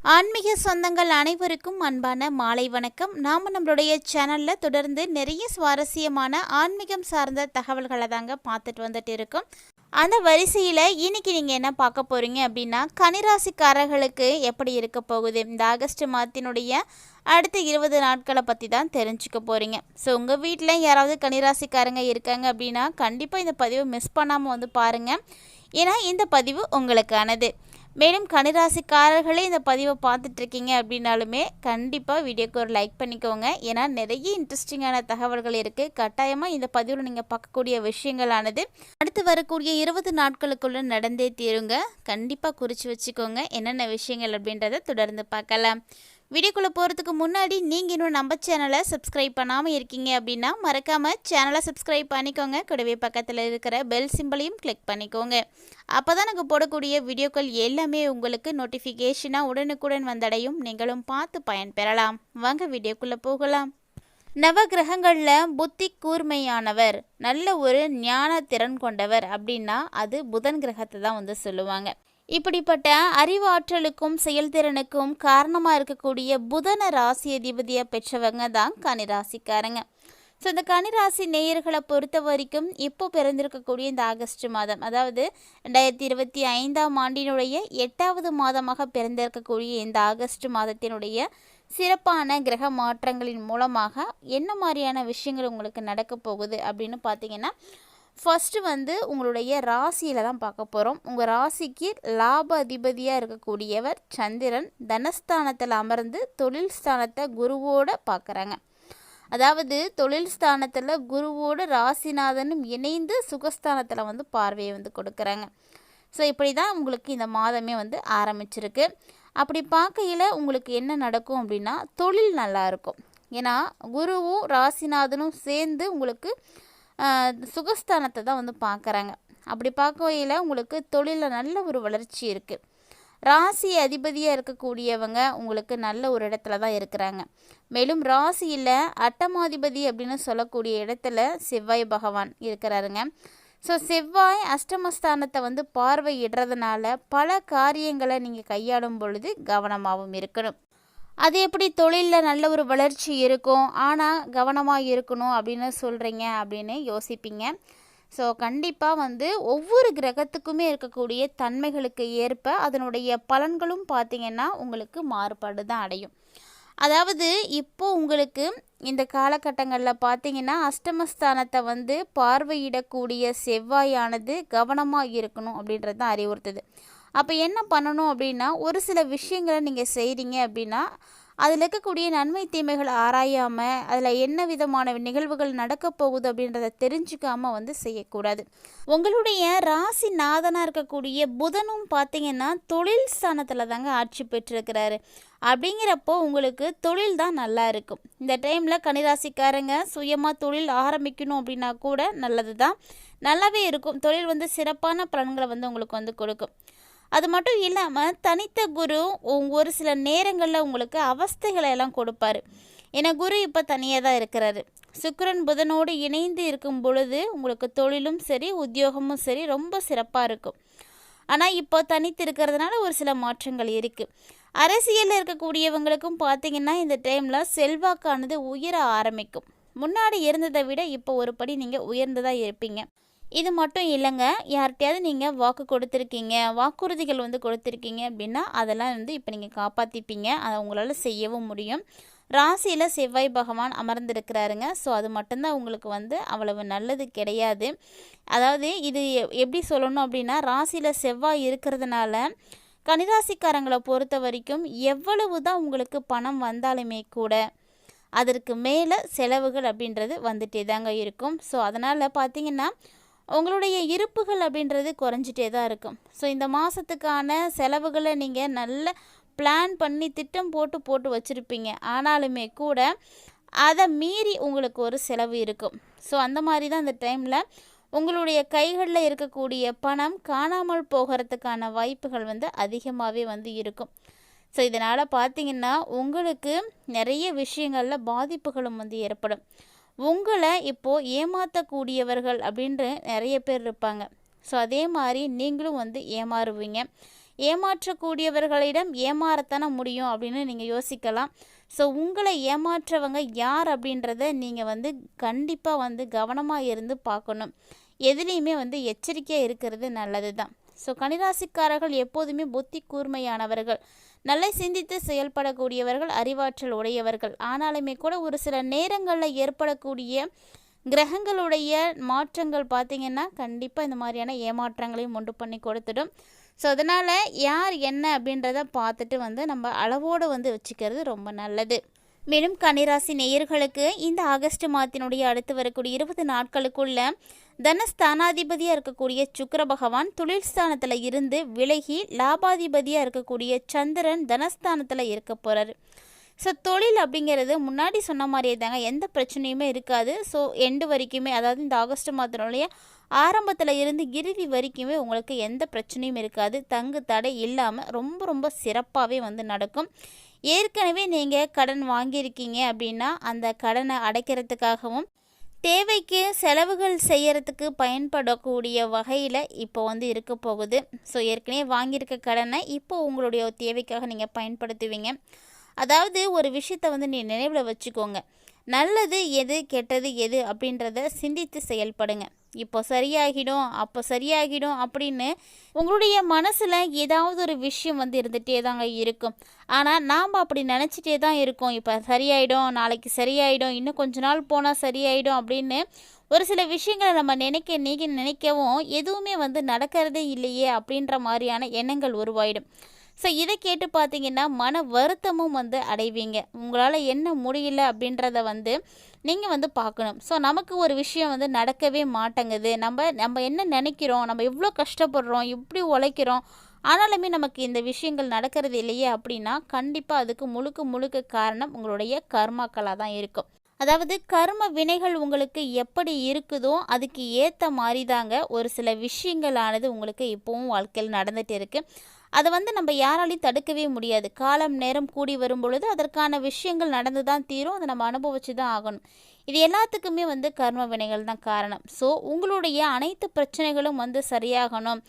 ஆன்மீக சொந்தங்கள் அனைவருக்கும் அன்பான மாலை வணக்கம். நாம் நம்மளுடைய சேனலில் தொடர்ந்து நிறைய சுவாரஸ்யமான ஆன்மீகம் சார்ந்த தகவல்களை தாங்க பார்த்துட்டு வந்துட்டு இருக்கோம். அந்த வரிசையில் இன்னைக்கு நீங்கள் என்ன பார்க்க போகிறீங்க அப்படின்னா கனிராசிக்காரர்களுக்கு எப்படி இருக்க போகுது? இந்த ஆகஸ்ட் மாதத்தினுடைய அடுத்த இருபது நாட்களை பற்றி தான் தெரிஞ்சுக்க போகிறீங்க ஸோ உங்கள் வீட்டில் யாராவது கனிராசிக்காரங்க இருக்காங்க அப்படின்னா கண்டிப்பாக இந்த பதிவை மிஸ் பண்ணாமல் வந்து பாருங்கள் ஏன்னா இந்த பதிவு உங்களுக்கானது. மேலும் கனிராசிக்காரர்களே இந்த பதிவை பார்த்துட்ருக்கீங்க அப்படின்னாலுமே கண்டிப்பாக வீடியோக்கு ஒரு லைக் பண்ணிக்கோங்க. ஏன்னா நிறைய இன்ட்ரெஸ்டிங்கான தகவல்கள் இருக்குது கட்டாயமாக இந்த பதிவில் நீங்கள் பார்க்கக்கூடிய விஷயங்களானது அடுத்து வரக்கூடிய இருபது நாட்களுக்குள்ளே நடந்தே தீருங்க. கண்டிப்பாக குறித்து வச்சுக்கோங்க. என்னென்ன விஷயங்கள் அப்படின்றத தொடர்ந்து பார்க்கலாம். வீடியோக்குள்ளே போகிறதுக்கு முன்னாடி நீங்கள் இன்னும் நம்ம சேனலை சப்ஸ்கிரைப் பண்ணாமல் இருக்கீங்க அப்படின்னா மறக்காமல் சேனலை சப்ஸ்கிரைப் பண்ணிக்கோங்க. கூடவே பக்கத்தில் இருக்கிற பெல் சிம்பிளையும் கிளிக் பண்ணிக்கோங்க. அப்போ தான் நாங்கள் போடக்கூடிய வீடியோக்கள் எல்லாமே உங்களுக்கு நோட்டிஃபிகேஷனாக உடனுக்குடன் வந்தடையும். நீங்களும் பார்த்து பயன்பெறலாம். வாங்க வீடியோக்குள்ளே போகலாம். நவ கிரகங்களில் புத்தி கூர்மையானவர் நல்ல ஒரு ஞான திறன் கொண்டவர் அப்படின்னா அது புதன் கிரகத்தை தான் வந்து சொல்லுவாங்க. இப்படிப்பட்ட அறிவாற்றலுக்கும் செயல்திறனுக்கும் காரணமாக இருக்கக்கூடிய புதன ராசி அதிபதியை பெற்றவங்க தான் கனிராசிக்காரங்க ஸோ இந்த கனிராசி நேயர்களை பொறுத்த வரைக்கும் இப்போ பிறந்திருக்கக்கூடிய இந்த ஆகஸ்ட் மாதம் அதாவது ரெண்டாயிரத்தி இருபத்தி ஐந்தாம் ஆண்டினுடைய எட்டாவது மாதமாக பிறந்திருக்கக்கூடிய இந்த ஆகஸ்ட் மாதத்தினுடைய சிறப்பான கிரக மாற்றங்களின் மூலமாக என்ன மாதிரியான விஷயங்கள் உங்களுக்கு நடக்க போகுது அப்படின்னு பார்த்தீங்கன்னா ஃபஸ்ட்டு வந்து உங்களுடைய ராசியில் தான் பார்க்க போகிறோம் உங்கள் ராசிக்கு லாப அதிபதியாக இருக்கக்கூடியவர் சந்திரன் தனஸ்தானத்தில் அமர்ந்து தொழில் ஸ்தானத்தை குருவோடு பார்க்குறாங்க. அதாவது தொழில் ஸ்தானத்தில் குருவோடு ராசிநாதனும் இணைந்து சுகஸ்தானத்தில் வந்து பார்வையை வந்து கொடுக்குறாங்க. ஸோ இப்படி தான் உங்களுக்கு இந்த மாதமே வந்து ஆரம்பிச்சிருக்கு. அப்படி பார்க்கையில் உங்களுக்கு என்ன நடக்கும் அப்படின்னா தொழில் நல்லாயிருக்கும் ஏன்னா குருவும் ராசிநாதனும் சேர்ந்து உங்களுக்கு சுகஸ்தானத்தை தான் வந்து பார்க்குறாங்க. அப்படி பார்க்கையில் உங்களுக்கு தொழிலில் நல்ல ஒரு வளர்ச்சி இருக்குது ராசி அதிபதியாக இருக்கக்கூடியவங்க உங்களுக்கு நல்ல ஒரு இடத்துல தான் இருக்கிறாங்க. மேலும் ராசியில் அட்டமாதிபதி அப்படின்னு சொல்லக்கூடிய இடத்துல செவ்வாய் பகவான் இருக்கிறாருங்க. ஸோ செவ்வாய் அஷ்டமஸ்தானத்தை வந்து பார்வையிடுறதுனால பல காரியங்களை நீங்கள் கையாளும் பொழுது கவனமாகவும் இருக்கணும். அது எப்படி தொழிலில் நல்ல ஒரு வளர்ச்சி இருக்கும்? ஆனால் கவனமாக இருக்கணும் அப்படின்னு சொல்கிறீங்க அப்படின்னு யோசிப்பீங்க. ஸோ கண்டிப்பாக வந்து ஒவ்வொரு கிரகத்துக்குமே இருக்கக்கூடிய தன்மைகளுக்கு ஏற்ப அதனுடைய பலன்களும் பார்த்திங்கன்னா உங்களுக்கு மாறுபாடு தான் அடையும். அதாவது இப்போ உங்களுக்கு இந்த காலகட்டங்களில் பார்த்தீங்கன்னா அஷ்டமஸ்தானத்தை வந்து பார்வையிடக்கூடிய செவ்வாயானது கவனமாக இருக்கணும் அப்படின்றது தான் அறிவுறுத்துது. அப்போ என்ன பண்ணணும் அப்படின்னா ஒரு சில விஷயங்களை நீங்கள் செய்கிறீங்க அப்படின்னா அதில் இருக்கக்கூடிய நன்மை தீமைகளை ஆராயாமல் அதில் என்ன விதமான நிகழ்வுகள் நடக்க போகுது அப்படின்றத தெரிஞ்சுக்காமல் வந்து செய்யக்கூடாது. உங்களுடைய ராசி நாதனாக இருக்கக்கூடிய புதனும் பார்த்தீங்கன்னா தொழில் ஸ்தானத்தில் தாங்க ஆட்சி பெற்றிருக்கிறாரு. அப்படிங்கிறப்போ உங்களுக்கு தொழில் தான் நல்லா இருக்கும். இந்த டைமில் கனிராசிக்காரங்க சுயமாக தொழில் ஆரம்பிக்கணும் அப்படின்னா கூட நல்லது தான் நல்லாவே இருக்கும். தொழில் வந்து சிறப்பான பலன்களை வந்து உங்களுக்கு வந்து கொடுக்கும். அது மட்டும் இல்லாமல் தனித்த குரு ஒரு சில நேரங்களில் உங்களுக்கு அவஸ்தைகளை எல்லாம் கொடுப்பார். ஏன்னா குரு இப்போ தனியாக தான் இருக்கிறாரு. சுக்கரன் புதனோடு இணைந்து இருக்கும் பொழுது உங்களுக்கு தொழிலும் சரி உத்தியோகமும் சரி ரொம்ப சிறப்பாக இருக்கும். ஆனால் இப்போ தனித்து இருக்கிறதுனால ஒரு சில மாற்றங்கள் இருக்குது அரசியலில் இருக்கக்கூடியவங்களுக்கும் பார்த்திங்கன்னா இந்த டைமில் செல்வாக்கானது உயர ஆரம்பிக்கும். முன்னாடி இருந்ததை விட இப்போ ஒரு படி நீங்கள் உயர்ந்ததாக இருப்பீங்க. இது மட்டும் இல்லைங்க. யார்கிட்டையாவது நீங்கள் வாக்கு கொடுத்துருக்கீங்க வாக்குறுதிகள் வந்து கொடுத்துருக்கீங்க அப்படின்னா அதெல்லாம் வந்து இப்போ நீங்கள் காப்பாற்றிப்பீங்க அதை உங்களால் செய்யவும் முடியும். ராசியில் செவ்வாய் பகவான் அமர்ந்திருக்கிறாருங்க. ஸோ அது மட்டும்தான் உங்களுக்கு வந்து அவ்வளவு நல்லது கிடையாது. அதாவது இது எப்படி சொல்லணும் அப்படின்னா ராசியில் செவ்வாய் இருக்கிறதுனால கனிராசிக்காரங்களை பொறுத்த வரைக்கும் எவ்வளவு தான் உங்களுக்கு பணம் வந்தாலுமே கூட அதற்கு மேலே செலவுகள் அப்படின்றது வந்துட்டே தாங்க இருக்கும். ஸோ அதனால் பார்த்திங்கன்னா உங்களுடைய இருப்புகள் அப்படின்றது குறைஞ்சிட்டே தான் இருக்கும். ஸோ இந்த மாதத்துக்கான செலவுகளை நீங்கள் நல்ல பிளான் பண்ணி திட்டம் போட்டு போட்டு வச்சுருப்பீங்க. ஆனாலுமே கூட அதை மீறி உங்களுக்கு ஒரு செலவு இருக்கும். ஸோ அந்த மாதிரி தான் அந்த டைமில் உங்களுடைய கைகளில் இருக்கக்கூடிய பணம் காணாமல் போகிறதுக்கான வாய்ப்புகள் வந்து அதிகமாகவே வந்து இருக்கும். ஸோ இதனால் பார்த்தீங்கன்னா உங்களுக்கு நிறைய விஷயங்களில் பாதிப்புகளும் வந்து ஏற்படும். உங்களை இப்போது ஏமாற்றக்கூடியவர்கள் அப்படின்ட்டு நிறைய பேர் இருப்பாங்க. ஸோ அதே மாதிரி நீங்களும் வந்து ஏமாறுவீங்க. ஏமாற்றக்கூடியவர்களிடம் ஏமாறத்தானே முடியும் அப்படின்னு நீங்கள் யோசிக்கலாம். ஸோ உங்களை ஏமாற்றவங்க யார் அப்படின்றத நீங்கள் வந்து கண்டிப்பாக வந்து கவனமாக இருந்து பார்க்கணும். எதுலேயுமே வந்து எச்சரிக்கையாக இருக்கிறது நல்லது தான் ஸோ கனிராசிக்காரர்கள் எப்போதுமே புத்தி கூர்மையானவர்கள் நல்லா சிந்தித்து செயல்படக்கூடியவர்கள் அறிவாற்றல் உடையவர்கள். ஆனாலுமே கூட ஒரு சில நேரங்களில் ஏற்படக்கூடிய கிரகங்களுடைய மாற்றங்கள் பார்த்திங்கன்னா கண்டிப்பாக இந்த மாதிரியான ஏமாற்றங்களையும் உண்டு பண்ணி கொடுத்துடும். ஸோ அதனால் யார் என்ன அப்படின்றத பார்த்துட்டு வந்து நம்ம அளவோடு வந்து வச்சுக்கிறது ரொம்ப நல்லது. மேலும் கன்னிராசி நேயர்களுக்கு இந்த ஆகஸ்ட் மாதத்தினுடைய அடுத்து வரக்கூடிய இருபது நாட்களுக்குள்ள தனஸ்தானாதிபதியாக இருக்கக்கூடிய சுக்கர பகவான் தொழில் ஸ்தானத்தில் இருந்து விலகி லாபாதிபதியாக இருக்கக்கூடிய சந்திரன் தனஸ்தானத்தில் இருக்க போகிறார் ஸோ தொழில் அப்படிங்கிறது முன்னாடி சொன்ன மாதிரியே தாங்க எந்த பிரச்சனையுமே இருக்காது. ஸோ எண்டு வரைக்குமே அதாவது இந்த ஆகஸ்ட் மாதத்தினுடைய ஆரம்பத்தில் இருந்து இறுதி வரைக்குமே உங்களுக்கு எந்த பிரச்சனையும் இருக்காது. தங்கு தடை இல்லாமல் ரொம்ப ரொம்ப சிறப்பாகவே வந்து நடக்கும். ஏற்கனவே நீங்கள் கடன் வாங்கியிருக்கீங்க அப்படின்னா அந்த கடனை அடைக்கிறதுக்காகவும் தேவைக்கு செலவுகள் செய்கிறதுக்கு பயன்படக்கூடிய வகையில் இப்போ வந்து இருக்க போகுது. ஸோ ஏற்கனவே வாங்கியிருக்க கடனை இப்போ உங்களுடைய தேவைக்காக நீங்கள் பயன்படுத்துவீங்க. அதாவது ஒரு விஷயத்தை வந்து நீ நினைவில் வச்சுக்கோங்க. நல்லது எது கெட்டது எது அப்படின்றத சிந்தித்து செயல்படுங்க. இப்போ சரியாகிடும் அப்போ சரியாகிடும் அப்படின்னு உங்களுடைய மனசில் ஏதாவது ஒரு விஷயம் வந்து இருந்துகிட்டே தாங்க இருக்கும். ஆனால் நாம் அப்படி நினச்சிட்டே தான் இருக்கோம். இப்போ சரியாயிடும் நாளைக்கு சரியாயிடும் இன்னும் கொஞ்ச நாள் போனால் சரியாயிடும் அப்படின்னு ஒரு சில விஷயங்களை நம்ம நினைக்க நீங்க நினைக்கவும் எதுவுமே வந்து நடக்கிறதே இல்லையே அப்படின்ற மாதிரியான எண்ணங்கள் உருவாயிடும். ஸோ இதை கேட்டு பார்த்தீங்கன்னா மன வருத்தமும் வந்து அடைவீங்க. உங்களால் என்ன முடியல அப்படின்றத வந்து நீங்கள் வந்து பார்க்கணும். ஸோ நமக்கு ஒரு விஷயம் வந்து நடக்கவே மாட்டேங்குது. நம்ம நம்ம என்ன நினைக்கிறோம்? நம்ம எவ்வளோ கஷ்டப்படுறோம்? இப்படி உழைக்கிறோம்? ஆனாலுமே நமக்கு இந்த விஷயங்கள் நடக்கிறது இல்லையே அப்படின்னா கண்டிப்பாக அதுக்கு முழுக்க முழுக்க காரணம் உங்களுடைய கர்மாக்களாக தான் இருக்கும். அதாவது கர்ம வினைகள் உங்களுக்கு எப்படி இருக்குதோ அதுக்கு ஏற்ற மாதிரி தாங்க ஒரு சில விஷயங்களானது உங்களுக்கு இப்போவும் வாழ்க்கையில் நடந்துகிட்டு இருக்குது அதை வந்து நம்ம யாராலையும் தடுக்கவே முடியாது. காலம் நேரம் கூடி வரும் பொழுது அதற்கான விஷயங்கள் நடந்து தான் தீரும். அதை நம்ம அனுபவிச்சு தான் ஆகணும். இது எல்லாத்துக்குமே வந்து கர்ம வினைகள் தான் காரணம். ஸோ உங்களுடைய அனைத்து பிரச்சனைகளும் வந்து சரியாகணும்.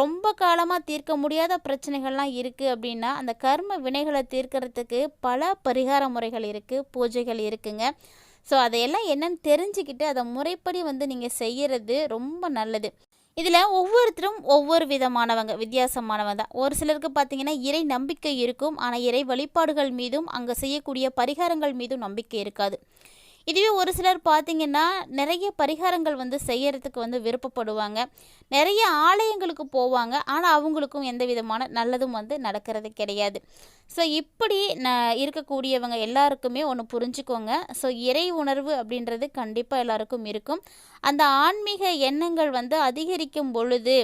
ரொம்ப காலமாக தீர்க்க முடியாத பிரச்சனைகள்லாம் இருக்குது அப்படின்னா அந்த கர்ம வினைகளை தீர்க்கிறதுக்கு பல பரிகார முறைகள் இருக்குது பூஜைகள் இருக்குங்க. ஸோ அதையெல்லாம் என்னன்னு தெரிஞ்சுக்கிட்டு அதை முறைப்படி வந்து நீங்கள் செய்கிறது ரொம்ப நல்லது. இதில் ஒவ்வொருத்தரும் ஒவ்வொரு விதமானவங்க வித்தியாசமானவங்க தான். ஒரு சிலருக்கு பார்த்தீங்கன்னா இறை நம்பிக்கை இருக்கும். ஆனால் இறை வழிபாடுகள் மீதும் அங்கே செய்யக்கூடிய பரிகாரங்கள் மீதும் நம்பிக்கை இருக்காது. இதுவே ஒரு சிலர் பார்த்திங்கன்னா நிறைய பரிகாரங்கள் வந்து செய்யறதுக்கு வந்து விருப்பப்படுவாங்க. நிறைய ஆலயங்களுக்கு போவாங்க. ஆனால் அவங்களுக்கும் எந்த விதமான நல்லதும் வந்து நடக்கிறது கிடையாது. ஸோ இப்படி ந இருக்கக்கூடியவங்க எல்லாருக்குமே ஒன்று புரிஞ்சுக்கோங்க. ஸோ இறை உணர்வு அப்படின்றது கண்டிப்பாக எல்லாருக்கும் இருக்கும். அந்த ஆன்மீக எண்ணங்கள் வந்து அதிகரிக்கும் பொழுது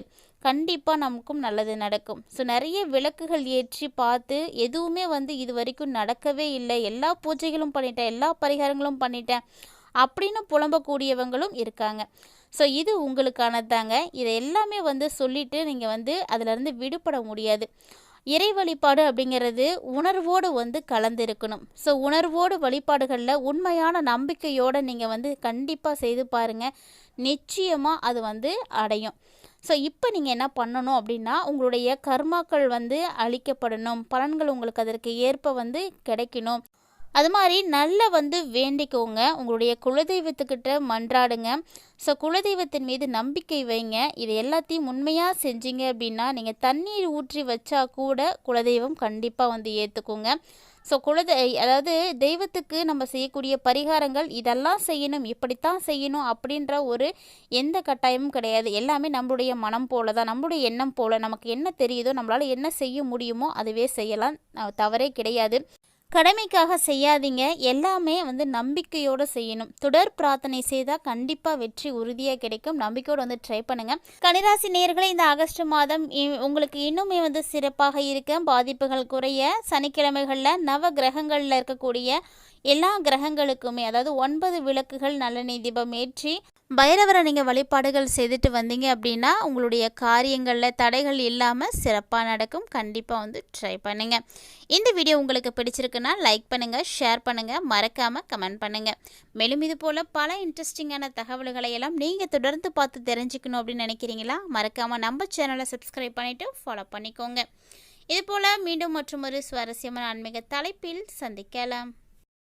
கண்டிப்பாக நமக்கும் நல்லது நடக்கும். ஸோ நிறைய விளக்குகள் ஏற்றி பார்த்து எதுவுமே வந்து இது வரைக்கும் நடக்கவே இல்லை. எல்லா பூஜைகளும் பண்ணிட்டேன் எல்லா பரிகாரங்களும் பண்ணிட்டேன் அப்படின்னு புலம்பக்கூடியவங்களும் இருக்காங்க. ஸோ இது உங்களுக்கானதாங்க. இதை எல்லாமே வந்து சொல்லிவிட்டு நீங்கள் வந்து அதிலேருந்து விடுபட முடியாது. இறை வழிபாடு அப்படிங்கிறது உணர்வோடு வந்து கலந்துருக்கணும். ஸோ உணர்வோடு வழிபாடுகளில் உண்மையான நம்பிக்கையோடு நீங்கள் வந்து கண்டிப்பாக செய்து பாருங்கள் நிச்சயமாக அது வந்து அடையும். ஸோ இப்போ நீங்கள் என்ன பண்ணணும் அப்படின்னா உங்களுடைய கர்மாக்கள் வந்து அழிக்கப்படணும். பலன்கள் உங்களுக்கு அதற்கு ஏற்ப வந்து கிடைக்கணும். அது மாதிரி நல்லா வந்து வேண்டிக்கோங்க. உங்களுடைய குலதெய்வத்துக்கிட்ட மன்றாடுங்க. ஸோ குலதெய்வத்தின் மீது நம்பிக்கை வைங்க. இது எல்லாத்தையும் உண்மையாக செஞ்சீங்க அப்படின்னா நீங்கள் தண்ணீர் ஊற்றி வச்சா கூட குலதெய்வம் கண்டிப்பாக வந்து ஏற்றுக்கோங்க ஸோ குலதெய் அதாவது தெய்வத்துக்கு நம்ம செய்யக்கூடிய பரிகாரங்கள் இதெல்லாம் செய்யணும் இப்படித்தான் செய்யணும் அப்படின்ற ஒரு எந்த கட்டாயமும் கிடையாது. எல்லாமே நம்மளுடைய மனம் போல தான் நம்மளுடைய எண்ணம் போல் நமக்கு என்ன தெரியுதோ நம்மளால் என்ன செய்ய முடியுமோ அதுவே செய்யலாம். தவறே கிடையாது. கடமைக்காக செய்யாதீங்க. எல்லாமே வந்து நம்பிக்கையோடு செய்யணும். தொடர் பிரார்த்தனை செய்தால் கண்டிப்பாக வெற்றி உறுதியாக கிடைக்கும். நம்பிக்கையோடு வந்து ட்ரை பண்ணுங்கள் கனிராசி நேர்களை இந்த ஆகஸ்ட் மாதம் உங்களுக்கு இன்னுமே வந்து சிறப்பாக இருக்க. பாதிப்புகள் குறைய சனிக்கிழமைகளில் நவ கிரகங்களில் இருக்கக்கூடிய எல்லா கிரகங்களுக்குமே அதாவது ஒன்பது விளக்குகள் நல்லெண்ணெய் தீபம் ஏற்றி பைரவரை நீங்கள் வழிபாடுகள் செய்துட்டு வந்தீங்க அப்படின்னா உங்களுடைய காரியங்களில் தடைகள் இல்லாமல் சிறப்பாக நடக்கும். கண்டிப்பாக வந்து ட்ரை பண்ணுங்கள் இந்த வீடியோ உங்களுக்கு பிடிச்சிருக்குன்னா லைக் பண்ணுங்கள் ஷேர் பண்ணுங்கள் மறக்காமல் கமெண்ட் பண்ணுங்கள் மேலும் இது போல் பல இன்ட்ரெஸ்டிங்கான தகவல்களை எல்லாம் நீங்கள் தொடர்ந்து பார்த்து தெரிஞ்சுக்கணும் அப்படின்னு நினைக்கிறீங்களா? மறக்காமல் நம்ம சேனலை சப்ஸ்கிரைப் பண்ணிவிட்டு ஃபாலோ பண்ணிக்கோங்க. இதுபோல் மீண்டும் மற்றும் ஒரு சுவாரஸ்யமான ஆன்மீக தலைப்பில் சந்திக்கலாம்.